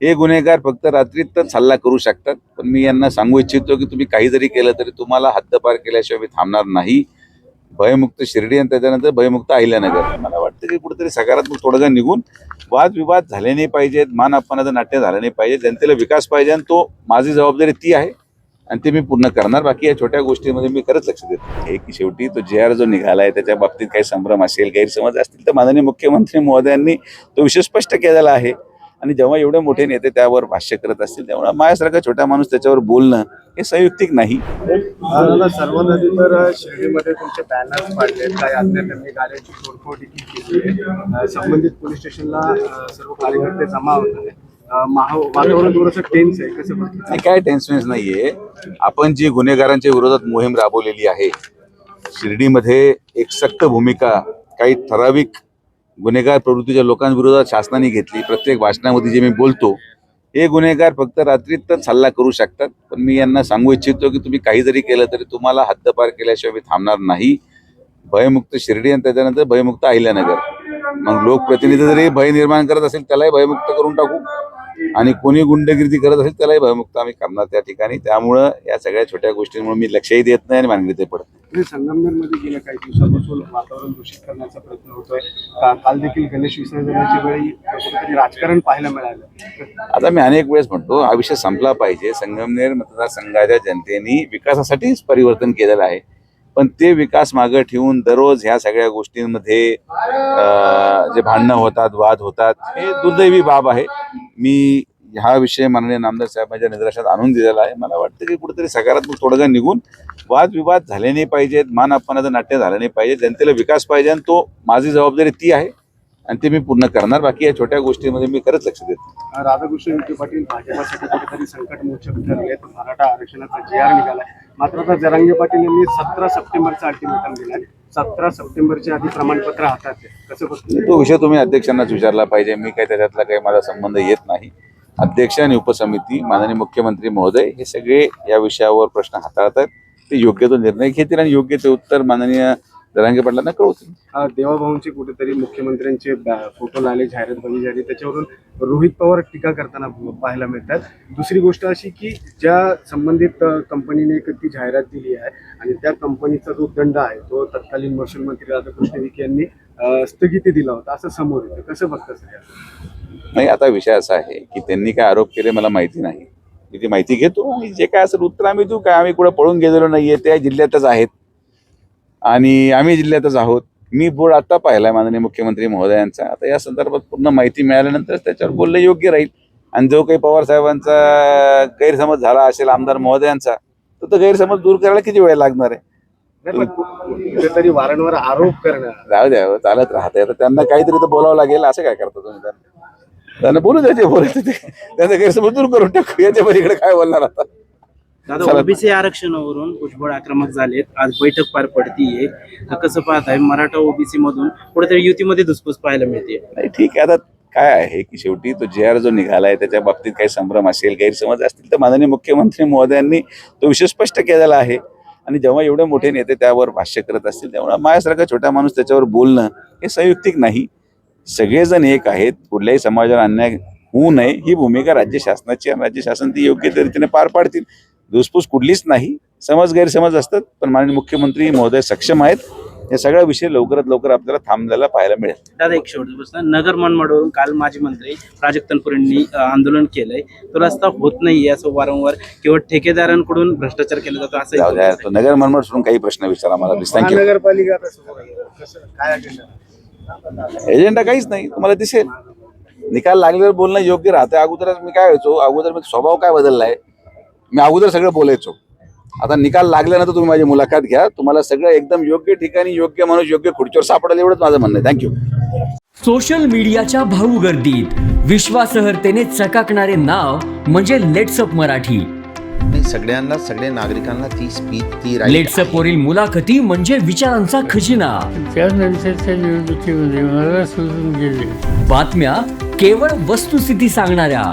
हे गुन्हेगार फक्त रात्रीतच हल्ला करू शकतात पण मी यांना सांगू इच्छितो की तुम्ही काही जरी केलं तरी तुम्हाला हद्दपार केल्याशिवाय मी थांबणार नाही. भयमुक्त शिर्डी आणि त्याच्यानंतर भयमुक्त अहिल्यानगर मला वाटतं की कुठेतरी सकारात्मक थोडासा निघून वादविवाद झाले नाही पाहिजेत मान अपमानाचं नाट्य झालं नाही पाहिजे जनतेला विकास पाहिजे आणि तो माझी जबाबदारी ती आहे आणि ते मी पूर्ण करणार. बाकी या छोट्या गोष्टींमध्ये मी खरंच लक्ष देतो. हे की शेवटी तो जे आर जो निघाला आहे त्याच्या बाबतीत काही संभ्रम असेल गैरसमज असतील तर माननीय मुख्यमंत्री महोदयांनी तो विषय स्पष्ट केलेला आहे. आणि जेव्हा एवढे मोठे नेते त्यावर भाष्य करत असतील तेव्हा माझ्यासारखा छोटा माणूस त्याच्यावर बोलणं हे संयुक्तिक नाही. सर्व नदी तर शिर्डीमध्ये तुमचे बॅनर्स पाडले काही अज्ञातांनी गाड्यांची तोडफोड देखील केली आहे. अ, संबंधित पोलीस स्टेशनला सर्व कार्यकर्ते जमा होत वातावरण थोडंसं टेन्स आहे कसं नाही काय टेन्शन नाहीये. आपण जी गुन्हेगारांच्या विरोधात मोहीम राबवलेली आहे शिर्डीमध्ये एक सक्त भूमिका काही ठराविक गुन्हेगार प्रवृत्तीच्या लोकांविरोधात शासनाने घेतली. प्रत्येक भाषणामध्ये जे मी बोलतो हे गुन्हेगार फक्त रात्रीतच हल्ला करू शकतात. पण मी यांना सांगू इच्छितो की तुम्ही काही जरी केलं तरी तुम्हाला हद्दपार केल्याशिवाय मी थांबणार नाही. भयमुक्त शिर्डी आणि त्याच्यानंतर भयमुक्त अहिल्यानगर. मग लोकप्रतिनिधी जरी भय निर्माण करत असेल त्यालाही भयमुक्त करून टाकू. आणि कोणी गुंडगिरी करत असेल त्यालाही भयमुक्त आम्ही करणार त्या ठिकाणी. त्यामुळं या सगळ्या छोट्या गोष्टींमुळे मी लक्षही देत नाही आणि मानगडीत पडत नाही. म्हणजे संगमनेरमध्ये गेल्या काही दिवसापासून वातावरण दूषित करण्याचा प्रयत्न होतोय. काल देखील गणेश विसर्जनाच्या वेळी राजकारण पाहायला मिळालं. आता मी अनेक वेळेस म्हणतो हा विषय संपला पाहिजे. संगमनेर मतदारसंघाच्या जनतेने विकासासाठीच परिवर्तन केलेलं आहे. पण ते विकास मागं ठेवून दररोज ह्या सगळ्या गोष्टींमध्ये जे भांडणं होतात वाद होतात हे दुर्दैवी बाब आहे. मी हा विषय माननीय नामदार साहेबांच्या निदर्शनात आणून दिलेला आहे. मला वाटतं की कुठेतरी सकारात्मक तोडगा निघून वादविवाद झाले नाही पाहिजेत मान अपमानाचं नाट्य झालं नाही पाहिजे जनतेला विकास पाहिजे आणि तो माझी जबाबदारी ती आहे. आणि ते मी पूर्ण करणार. बाकी या छोट्या गोष्टींमध्ये मी खरंच लक्ष देतो. राधाकृष्ण विखे पाटील भाजपासाठी कुठेतरी संकट मोचक ठरले मराठा आरक्षणाचा जे आर निघालाय मात्र आता जरांगे पाटील यांनी सतरा सप्टेंबरचा अल्टिमेटम दिलाय सतरा सप्टेंबरच्या आधी प्रमाणपत्र हातात कसं बघतो? तो विषय तुम्ही अध्यक्षांनाच विचारला पाहिजे. मी काही त्याच्यातला काही माझा संबंध येत नाही. अध्यक्ष आणि उपसमिती माननीय मुख्यमंत्री महोदय हे सगळे या विषयावर प्रश्न हाताळतात ते योग्य तो निर्णय घेतील आणि योग्य ते उत्तर माननीय जरांगे पाटलांना कळवतील. देवाभाऊंचे कुठेतरी मुख्यमंत्र्यांचे फोटो लागले जाहिरात बनी झाली त्याच्यावरून रोहित पवार टीका करताना पाहायला मिळतात. दुसरी गोष्ट अशी की ज्या संबंधित कंपनीने एक ती जाहिरात दिली आहे आणि त्या कंपनीचा जो दंड आहे तो तत्कालीन महसूल मंत्री राधाकृष्ण विखे यांनी स्थगिती दिला होता असं समोर येतं. कसं बघतं सगळ्या नाही आता विषय असा आहे की त्यांनी काय आरोप केले मला माहिती नाही. मी ती माहिती घेतो जे काय असेल उत्तर आम्ही देऊ. काय आम्ही कुठं पळून गेलेलो नाहीये त्या जिल्ह्यातच आहेत. आणि आम्ही जिल्ह्यातच आहोत. मी बोर्ड आता पाहिलाय माननीय मुख्यमंत्री महोदयांचा. आता या संदर्भात पूर्ण माहिती मिळाल्यानंतर त्याच्यावर बोलणं योग्य राहील. आणि जो काही पवार साहेबांचा गैरसमज झाला असेल आमदार महोदयांचा तर तो गैरसमज दूर करायला किती वेळ लागणार आहे? कुठेतरी वारंवार आरोप करणं जाऊ द्या चालत राहते आता त्यांना काहीतरी तर बोलावं लागेल. असं काय करता तुम्ही त्यांना? त्यांना बोलू द्या जे बोलायचं ते. त्यांचा गैरसमज दूर करून टाकू याच्या पलीकडे काय बोलणार आता? दादा. ओबीसी आरक्षणावरून भुजबळ आक्रमक झालेत. आज बैठक पार पडतीये. तर कसं पाहताय मराठा ओबीसी मधून कुठेतरी युतीमध्ये धुसफूस पाहायला मिळते नाही ठीक आहे. आता काय आहे की शेवटी तो जे आर जो निघालाय त्याच्या बाबतीत काही संभ्रम असेल गैरसमज असतील तर माननीय मुख्यमंत्री महोदयांनी तो विषय स्पष्ट केलेला आहे. आणि जेव्हा एवढे मोठे नेते त्यावर भाष्य करत असतील तेव्हा माझ्यासारखा छोटा माणूस त्याच्यावर बोलणं हे संयुक्तिक नाही. सगळेजण एक आहेत. कुठल्याही समाजाला अन्याय होऊ नये. ही भूमिका राज्य शासनाची आणि राज्य शासन ती योग्य रीतीने पार पाडतील. धुसफूस कुठलीच नाही. समज गैरसमज असतात पण माननीय मुख्यमंत्री महोदय सक्षम आहेत. हे सगळा विषय लवकरात लवकर आपल्याला थांबलेला पाहायला मिळेल. दादा एक शेवटचा प्रश्न. नगर मनमाडवरून काल माजी मंत्री प्राजक्त तनपुरेंनी अं, आंदोलन केलंय. तो रस्ता होत नाहीये असं वारंवार किंवा ठेकेदारांकडून भ्रष्टाचार केला जातो असं जाऊ द्या तो नगर मनमाड सोडून काही प्रश्न विचारा मला प्लीज थँक्यू महानगरपालिका. कसं काय एजेंडा काहीच नाही तुम्हाला दिसेल. निकाल लागल्यावर बोलणं योग्य राहतं. अगोदरच मी काय व्हायचो अगोदर मी स्वभाव काय बदललाय? मी अगोदर सगळं बोलायचो. आता निकाल लागल्यानंतर तुम्ही माझी मुलाखत घ्या. तुम्हाला सगळं एकदम योग्य ठिकाणी योग्य माणूस योग्य खुर्चीवर सापडेल एवढंच माझं म्हणणं आहे. थँक्यू सोशल मीडियाच्या भाऊ गर्दीत विश्वासार्हतेने चकाकणारे नाव म्हणजे लेट्सअप मराठी. नाही सगळ्यांना सगळ्या नागरिकांना ती स्पीच ती right लेट्सअप आहे. वरील मुलाखती म्हणजे विचारांचा खजिना. त्यानंतरच्या निवडणुकीमध्ये मला सोडून गेले. बातम्या केवळ वस्तुस्थिती सांगणाऱ्या.